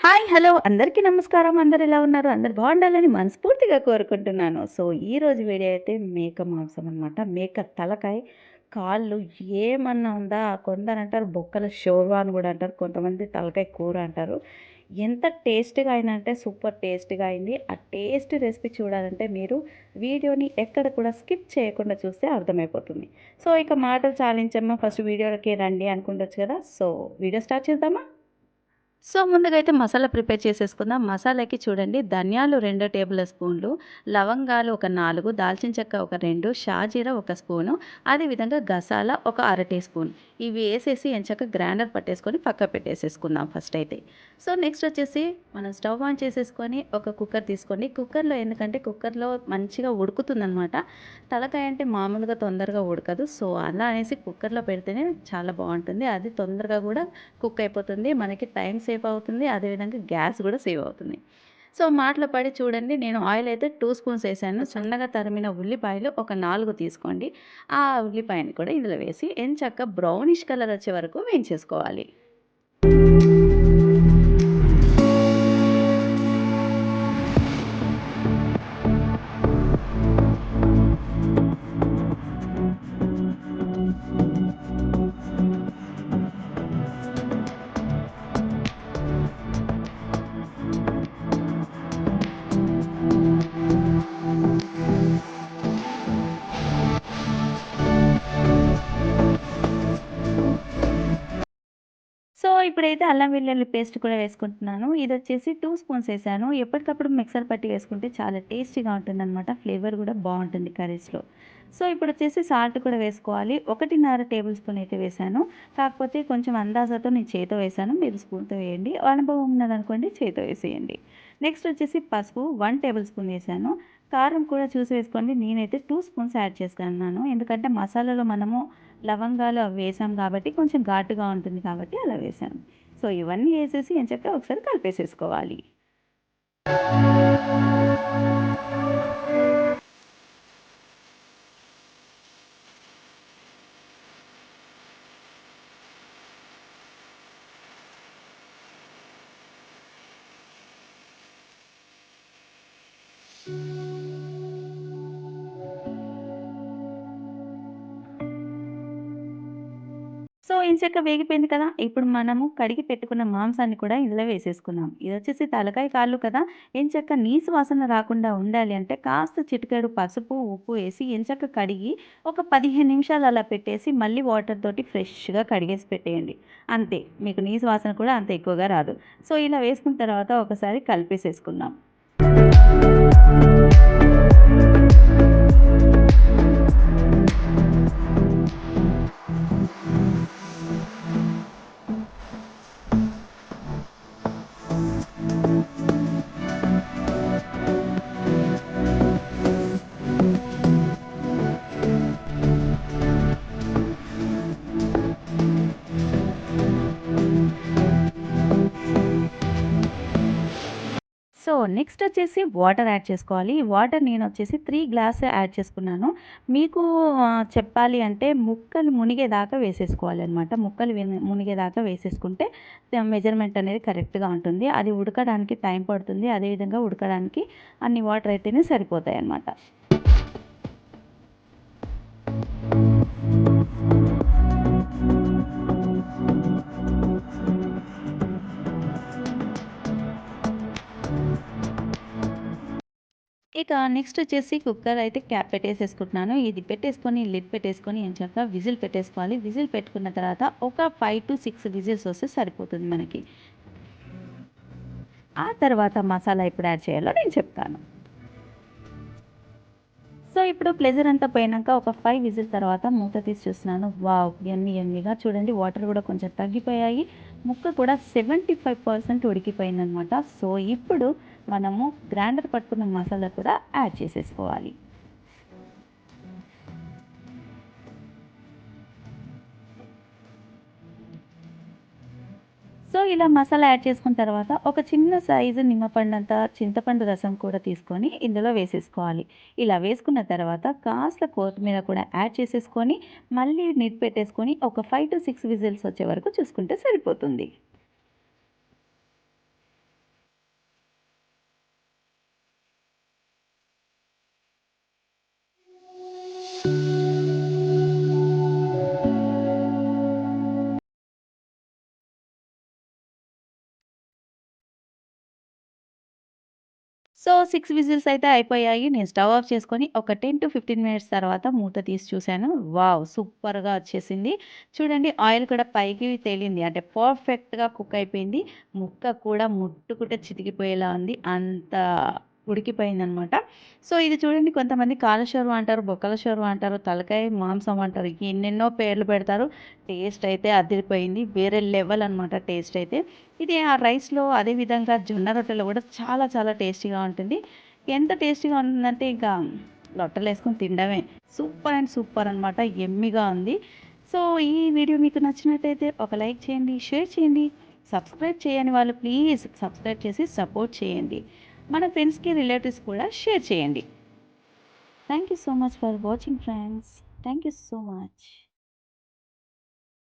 Hi! Hello! అందరికీ నమస్కారం. అందరు ఎలా ఉన్నారు? అందరు బాగుండాలని మనస్ఫూర్తిగా కోరుకుంటున్నాను. సో, ఈరోజు వీడియో అయితే మేక మాంసం అనమాట. మేక తలకాయ, కాళ్ళు ఏమన్నా ఉందా? కొందరంటారు బొక్కల షోర్వా అని కూడా అంటారు. కొంతమంది తలకాయ కూర అంటారు. ఎంత టేస్ట్‌గా అయిందంటే సూపర్ టేస్ట్‌గా అయింది. ఆ టేస్ట్ రెసిపీ చూడాలంటే మీరు వీడియోని ఎక్కడ కూడా స్కిప్ చేయకుండా చూస్తే అర్థమైపోతుంది. సో, ఇక మాటలు చాలించమ్మా ఫస్ట్ వీడియోకి రండి అనుకుంటొచ్చు కదా! సో, వీడియో స్టార్ట్ చేద్దామా? సో, ముందుగా అయితే మసాలా ప్రిపేర్ చేసేసుకుందాం. మసాలాకి చూడండి ధనియాలు రెండు టేబుల్ స్పూన్లు, లవంగాలు ఒక నాలుగు దాల్చిన చెక్క ఒక రెండు షాజీరా ఒక స్పూను, అదేవిధంగా గసాల ఒక అర టీ స్పూన్. ఇవి వేసేసి ఎంచక్క గ్రైండర్ పట్టేసుకొని పక్క పెట్టేసేసుకుందాం ఫస్ట్ అయితే. సో, నెక్స్ట్ వచ్చేసి మనం స్టవ్ ఆన్ చేసేసుకొని ఒక కుక్కర్ తీసుకోండి. కుక్కర్‌లో ఎందుకంటే కుక్కర్‌లో మంచిగా ఉడుకుతుందనమాట. తలకాయ అంటే మామూలుగా తొందరగా ఉడకదు. సో, అలా అనేసి కుక్కర్‌లో పెడితేనే చాలా బాగుంటుంది అది తొందరగా కూడా కుక్ అయిపోతుంది. మనకి టైం సేవ్ అవుతుంది. అదేవిధంగా గ్యాస్ కూడా సేవ్ అవుతుంది. సో, మాటలు పడి చూడండి నేను ఆయిల్ అయితే టూ స్పూన్స్ వేసాను సన్నగా తరిమిన ఉల్లిపాయలు ఒక నాలుగు తీసుకోండి. ఆ ఉల్లిపాయని కూడా ఇందులో వేసి ఎంచక్కా బ్రౌనిష్ కలర్ వచ్చే వరకు వేయించేసుకోవాలి. ఇప్పుడైతే అల్లం వెల్లుల్లి పేస్ట్ కూడా వేసుకుంటున్నాను. ఇది వచ్చేసి టూ స్పూన్స్ వేసాను ఎప్పటికప్పుడు మిక్సర్ పట్టి వేసుకుంటే చాలా టేస్టీగా ఉంటుందన్నమాట ఫ్లేవర్ కూడా బాగుంటుంది కర్రీస్‌లో. సో, ఇప్పుడు వచ్చేసి సాల్ట్ కూడా వేసుకోవాలి. 1:30 టేబుల్ స్పూన్ అయితే వేసాను. కాకపోతే కొంచెం అందాజతో నేను చేతో వేసాను. మీరు స్పూన్‌తో వేయండి. అనుభవం ఉన్నదనుకోండి చేతో వేసేయండి. నెక్స్ట్ వచ్చేసి పసుపు వన్ టేబుల్ స్పూన్ వేసాను. కారం కూడా చూసి వేసుకోండి. నేనైతే టూ స్పూన్స్ యాడ్ చేసుకున్నాను ఎందుకంటే మసాలాలో మనము లవంగాలు అవి వేసాం కాబట్టి కొంచెం ఘాటుగా ఉంటుంది కాబట్టి అలా వేసాను. సో, ఇవన్నీ ఏసేసి ఎంచక్కా ఒకసారి కలిపేసేసుకోవాలి. చెక్క ఎంచక్కా వేగిపోయింది కదా! ఇప్పుడు మనము కడిగి పెట్టుకున్న మాంసాన్ని కూడా ఇందులో వేసేసుకున్నాం ఇది వచ్చేసి తలకాయ కాళ్ళు కదా! ఎంచక్కా నీసు వాసన రాకుండా ఉండాలి అంటే కాస్త చిటికెడు పసుపు, ఉప్పు వేసి ఎంచక్కా కడిగి ఒక 15 నిమిషాలు అలా పెట్టేసి మళ్ళీ వాటర్ తోటి ఫ్రెష్‌గా కడిగేసి పెట్టేయండి. అంతే. మీకు నీసు వాసన కూడా అంత ఎక్కువగా రాదు. సో, ఇలా వేసుకున్న తర్వాత ఒకసారి కలిపేసేసుకుందాం. నెక్స్ట్ వచ్చేసి వాటర్ యాడ్ చేసుకోవాలి. వాటర్ నేను వచ్చేసి త్రీ గ్లాస్ యాడ్ చేసుకున్నాను. మీకు చెప్పాలి అంటే ముక్కలు మునిగేదాకా వేసేసుకోవాలనమాట. ముక్కలు మునిగేదాకా వేసేసుకుంటే మెజర్‌మెంట్ అనేది కరెక్ట్‌గా ఉంటుంది. అది ఉడకడానికి టైం పడుతుంది. అదేవిధంగా ఉడకడానికి అన్ని వాటర్ అయితేనే సరిపోతాయన్నమాట. ఇక నెక్స్ట్ వచ్చేసి కుక్కర్ అయితే క్యాప్ పెట్టేసేసుకుంటున్నాను. ఇది పెట్టేసుకొని లిడ్ పెట్టేసుకొని ఏం ఎంచక్కా విజిల్ పెట్టేసుకోవాలి. విజిల్ పెట్టుకున్న తర్వాత ఒక 5-6 విజిల్స్ వస్తే సరిపోతుంది మనకి. ఆ తర్వాత మసాలా ఎప్పుడు యాడ్ చేయాలో నేను చెప్తాను. సో, ఇప్పుడు ప్లెజర్ అంతా పోయినాక ఒక ఫైవ్ విజిల్ తర్వాత మూత తీసి చూస్తున్నాను. వావ్! ఎన్ని ఎన్నిగా చూడండి వాటర్ కూడా కొంచెం తగ్గిపోయాయి. ముక్క కూడా 75% ఉడికిపోయిందనమాట. సో, ఇప్పుడు మనము గ్రైండర్ పట్టుకున్న మసాలా కూడా యాడ్ చేసేసుకోవాలి. సో, ఇలా మసాలా యాడ్ చేసుకున్న తర్వాత ఒక చిన్న సైజు నిమ్మపండంత చింతపండు రసం కూడా తీసుకొని ఇందులో వేసేసుకోవాలి. ఇలా వేసుకున్న తర్వాత కాస్త కొత్తిమీర కూడా యాడ్ చేసేసుకొని మళ్ళీ నీట్ పెట్టేసుకొని ఒక 5-6 విజిల్స్ వచ్చే వరకు చూసుకుంటే సరిపోతుంది. సో సిక్స్ విజిల్స్ అయితే అయిపోయాయి. నేను స్టవ్ ఆఫ్ చేసుకొని ఒక 10-15 మినిట్స్ తర్వాత మూత తీసి చూశాను వావ్! సూపర్‌గా వచ్చేసింది. చూడండి ఆయిల్ కూడా పైకి తేలింది. అంటే పర్ఫెక్ట్‌గా కుక్ అయిపోయింది. ముక్క కూడా ముట్టుకుంటే చితికిపోయేలా ఉంది. అంత ఉడికిపోయిందనమాట. సో, ఇది చూడండి కొంతమంది కాలశర్వ అంటారు, బొక్కల షోర్వా అంటారు, తలకాయ మాంసం అంటారు. ఎన్నెన్నో పేర్లు పెడతారు. టేస్ట్ అయితే అదిరిపోయింది. వేరే లెవెల్ అనమాట టేస్ట్ అయితే. ఇది ఆ రైస్‌లో అదే విధంగా జొన్న రొట్టెలో కూడా చాలా చాలా టేస్టీగా ఉంటుంది. ఎంత టేస్టీగా ఉంటుందంటే ఇంకా లొట్టలేసుకొని తినడమే. సూపర్ అండ్ సూపర్ అనమాట. ఎమ్మిగా ఉంది. సో, ఈ వీడియో మీకు నచ్చినట్టయితే ఒక లైక్ చేయండి, షేర్ చేయండి. సబ్స్క్రైబ్ చేయని వాళ్ళు ప్లీజ్ సబ్స్క్రైబ్ చేసి సపోర్ట్ చేయండి. మన ఫ్రెండ్స్‌కి, రిలేటివ్స్ కూడా షేర్ చేయండి. Thank you so much for watching friends. Thank you so much.